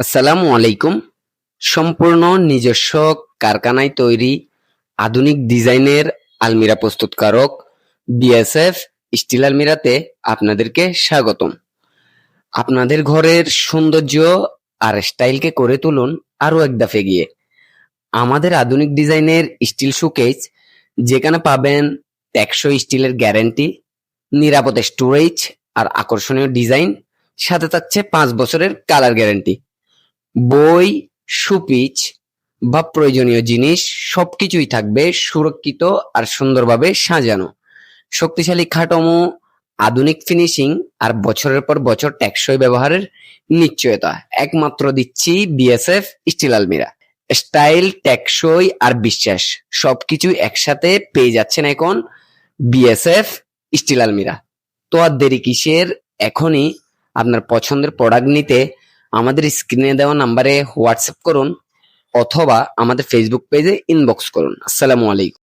আসসালামু আলাইকুম। সম্পূর্ণ নিজস্ব কারখানায় তৈরি আধুনিক ডিজাইনের আলমিরা প্রস্তুতকারক বিএসএফ স্টিল আলমিরাতে আপনাদেরকে স্বাগতম। আপনাদের ঘরের সৌন্দর্য আর স্টাইলকে করে তুলুন আরও এক ধাপে গিয়ে আমাদের আধুনিক ডিজাইনের স্টিল শোকেজ যেখানে পাবেন একশো স্টিলের গ্যারেন্টি, নিরাপদ স্টোরেজ আর আকর্ষণীয় ডিজাইন, সাথে থাকছে পাঁচ বছরের কালার গ্যারান্টি। বই, সুপিচ বা প্রয়োজনীয় জিনিস সবকিছুই থাকবে সুরক্ষিত আর সুন্দরভাবে সাজানো। শক্তিশালী খাটমো, আধুনিক ফিনিশিং আর বছরের পর বছর টেকসই ব্যবহারের নিশ্চয়তা। একমাত্র দিচ্ছি বিএসএফ স্টিল আলমিরা। স্টাইল, টেকসই আর বিশ্বাস, সবকিছু একসাথে পেয়ে যাচ্ছেন এখন বিএসএফ স্টিল আলমিরা। তো আর দেরি কিসের? এখনই আপনার পছন্দের প্রোডাক্ট নিতে আমাদের স্ক্রিনে দেওয়া নাম্বারে হোয়াটসঅ্যাপ করুন অথবা আমাদের ফেসবুক পেজে ইনবক্স করুন। আসসালামু আলাইকুম।